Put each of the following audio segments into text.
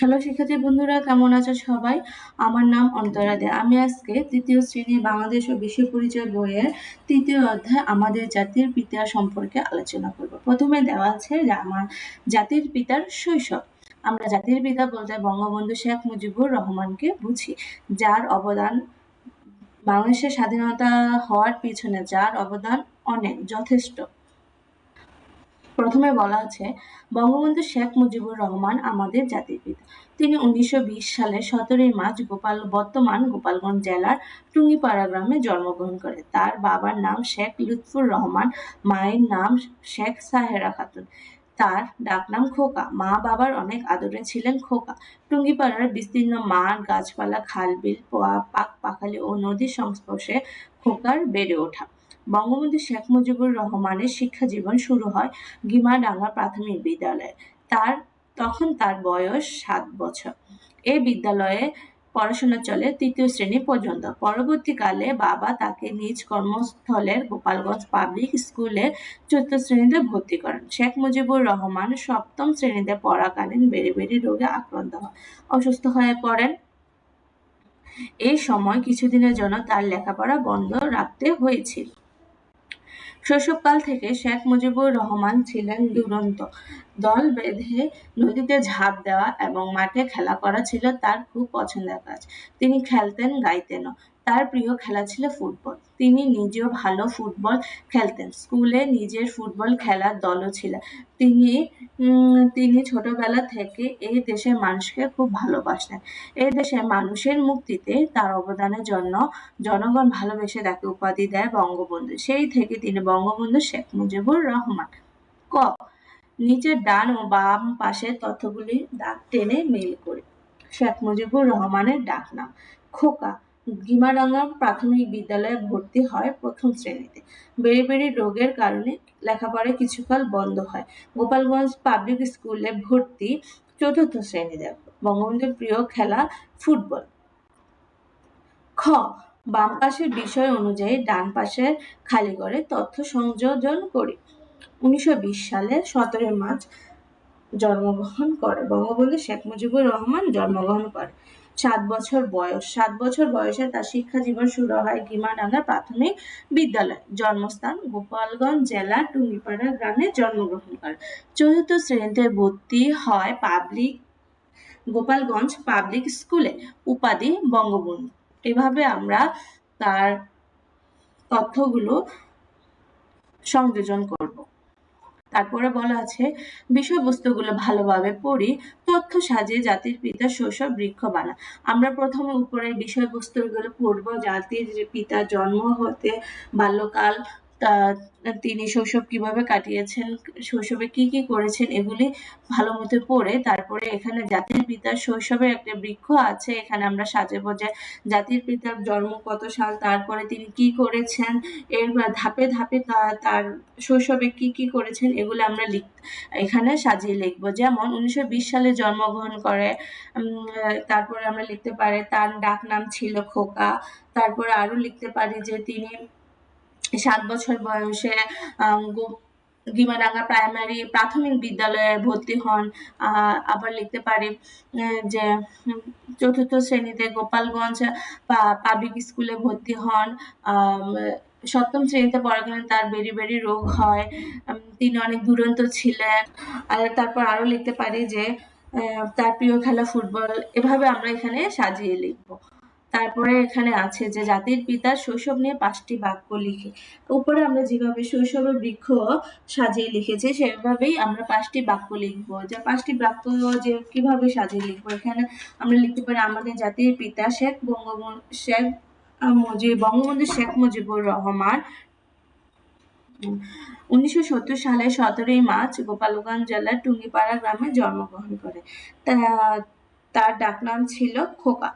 Hello শিক্ষার্থী বন্ধুরা, কেমন আছো সবাই? আমার নাম অন্তরা দে আমি আজকে তৃতীয় শ্রেণি বাংলাদেশ ও বিশ্ব পরিচয় বইয়ের তৃতীয় অধ্যায় আমাদের জাতির পিতা সম্পর্কে আলোচনা করব। প্রথমে দেওয়া আছে আমার জাতির পিতার শৈশব। আমরা জাতির পিতা বলতে বঙ্গবন্ধু শেখ মুজিবুর রহমানকে বুঝি, যার অবদান বাংলাদেশের স্বাধীনতা হওয়ার পিছনে, যার অবদান অনেক, যথেষ্ট। প্রথমে বলা আছে, বঙ্গবন্ধু শেখ মুজিবুর রহমান আমাদের জাতির পিতা। তিনি উনিশশো বিশ সালে সতেরোই মার্চ গোপাল, বর্তমান গোপালগঞ্জ জেলার টুঙ্গিপাড়া গ্রামে জন্মগ্রহণ করে। তার বাবার নাম শেখ লুৎফুর রহমান, মায়ের নাম শেখ সাহেরা খাতুন। তার ডাকনাম খোকা। মা বাবার অনেক আদরে ছিলেন খোকা। টুঙ্গিপাড়ার বিস্তীর্ণ মাঠ, গাছপালা, খালবিল পোয়া পাক পাখালি ও নদীর সংস্পর্শে খোকার বেড়ে ওঠা। বঙ্গবন্ধু শেখ মুজিবুর রহমানের শিক্ষা জীবন শুরু হয় গিমাডাঙ্গা প্রাথমিক বিদ্যালয়ে। তার, তখন তার বয়স সাত বছর। এই বিদ্যালয়ে পড়াশোনা চলে তৃতীয় শ্রেণি পর্যন্ত। পরবর্তীকালে বাবা তাকে নিজ কর্মস্থলের গোপালগঞ্জ পাবলিক স্কুলে চতুর্থ শ্রেণীতে ভর্তি করেন। শেখ মুজিবুর রহমান সপ্তম শ্রেণীতে পড়াকালীন বেড়ে বেড়ে রোগে আক্রান্ত হয় অসুস্থ হয়ে পড়েন। এই সময় কিছুদিনের জন্য তার লেখাপড়া বন্ধ রাখতে হয়েছিল। শৈশবকাল থেকে শেখ মুজিবুর রহমান ছিলেন দুরন্ত। দল বেঁধে নদীতে ঝাঁপ দেওয়া এবং মাঠে খেলা করা ছিল তার খুব পছন্দের কাজ। তিনি খেলতেন, গাইতেনও। তার প্রিয় খেলা ছিল ফুটবল। তিনি নিজেও ভালো ফুটবল খেলতেন। স্কুলে নিজের ফুটবল খেলার দলও ছিল তিনি তিনি ছোটবেলা থেকে এই দেশের মানুষকে খুব ভালোবাসতেন। এই দেশের মানুষের মুক্তিতে তার অবদানের জন্য জনগণ ভালোবেসে তাকে উপাধি দেয় বঙ্গবন্ধু। সেই থেকে তিনি বঙ্গবন্ধু শেখ মুজিবুর রহমান। ক, নিচের ডান ও বাম পাশের তথ্যগুলি দাগ টেনে মেল করে। শেখ মুজিবুর রহমানের ডাক নাম খোকা। গিমারাঙ্গা প্রাথমিক বিদ্যালয়ে ভর্তি হয় প্রথম শ্রেণীতে। বেড়ে বেড়ে রোগের কারণে লেখাপড়া কিছুকাল বন্ধ হয়। গোপালগঞ্জ পাবলিক স্কুলে ভর্তি চতুর্থ শ্রেণীতে বঙ্গবন্ধুর প্রিয় খেলা ফুটবল। খ, বাম পাশের বিষয় অনুযায়ী ডান পাশের খালি করে তথ্য সংযোজন করি। উনিশশো বিশ সালে সতেরোই মার্চ জন্মগ্রহণ করে। বঙ্গবন্ধু শেখ মুজিবুর রহমান জন্মগ্রহণ করে। সাত বছর বয়স। সাত বছর বয়সে তার শিক্ষা জীবন শুরু হয় গিমাডাঙ্গা প্রাথমিক বিদ্যালয়। জন্মস্থান গোপালগঞ্জ জেলার টুঙ্গিপাড়া গ্রামে জন্মগ্রহণ করে। চতুর্থ শ্রেণীতে ভর্তি হয় পাবলিক গোপালগঞ্জ পাবলিক স্কুলে উপাধি বঙ্গবন্ধু। এভাবে আমরা তার তথ্যগুলো সংযোজন করব। তারপরে বলা আছে, বিষয়বস্তুগুলো ভালোভাবে পড়ি, তথ্য সাজিয়ে জাতির পিতা শৈশব বৃক্ষ বানা। আমরা প্রথমে উপরের বিষয়বস্তুগুলো পড়ব, জাতির পিতা জন্ম হতে, বাল্যকাল তিনি শৈশব কীভাবে কাটিয়েছেন, শৈশবে কি কি করেছেন এগুলি ভালো মতো পড়ে, তারপরে এখানে জাতির পিতার শৈশবের একটা বৃক্ষ আছে, এখানে আমরা সাজে যে জাতির পিতার জন্ম কত সাল, তারপরে তিনি কি করেছেন, এর ধাপে ধাপে তার শৈশবে কি কি করেছেন এগুলো আমরা লিখ, এখানে সাজিয়ে লিখব। যেমন উনিশশো বিশ সালে জন্মগ্রহণ করে তারপরে আমরা লিখতে পারি তার ডাক নাম ছিল খোকা, তারপরে আরও লিখতে পারি যে তিনি সাত বছর বয়সে গিমাডাঙ্গা প্রাইমারি প্রাথমিক বিদ্যালয়ে ভর্তি হন। আবার লিখতে পারি যে চতুর্থ শ্রেণীতে গোপালগঞ্জ পাবলিক স্কুলে ভর্তি হন। সপ্তম শ্রেণীতে পড়াকালীন তার বেরি বেরি রোগ হয়। তিনি অনেক দুরন্ত ছিলেন। আর তারপর আরও লিখতে পারি যে তার প্রিয় খেলা ফুটবল, এভাবে আমরা এখানে সাজিয়ে লিখব। তারপরে এখানে আছে যে জাতির পিতার শৈশব নিয়ে পাঁচটি বাক্য লিখে। উপরে আমরা যেভাবে শৈশবের বৃক্ষ সাজিয়ে লিখেছি, সেভাবেই আমরা পাঁচটি বাক্য লিখব। যে পাঁচটি বাক্য যে কীভাবে সাজিয়ে লিখব? এখানে আমরা লিখতে পারি, আমাদের জাতির পিতা শেখ বঙ্গবন্ধু, শেখ মুজিব, বঙ্গবন্ধু শেখ মুজিবুর রহমান। উনিশশো সত্তর সালে সতেরোই মার্চ গোপালগঞ্জ জেলার টুঙ্গিপাড়া গ্রামে জন্মগ্রহণ করে। তার ডাকনাম ছিল খোকা।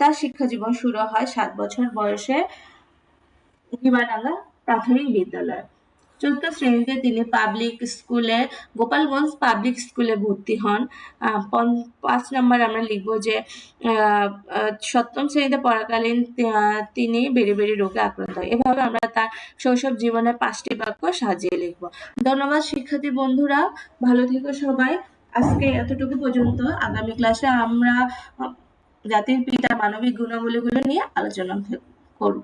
তার শিক্ষা জীবন শুরু হয় সাত বছর বয়সে হিমাডাঙ্গা প্রাথমিক বিদ্যালয়। চতুর্থ শ্রেণীতে তিনি পাবলিক স্কুলে গোপালগঞ্জ পাবলিক স্কুলে ভর্তি হন। পাঁচ নম্বর আমরা লিখব যে সপ্তম শ্রেণীতে পড়াকালীন তিনি বেড়ে বেড়ে রোগে আক্রান্ত হয়। এভাবে আমরা তার শৈশব জীবনের পাঁচটি বাক্য সাজিয়ে লিখব। ধন্যবাদ শিক্ষার্থী বন্ধুরা, ভালো থেকো সবাই। আজকে এতটুকু পর্যন্ত। আগামী ক্লাসে আমরা জাতির পিতা মানবিক গুণাবলীগুলো নিয়ে আলোচনা করব।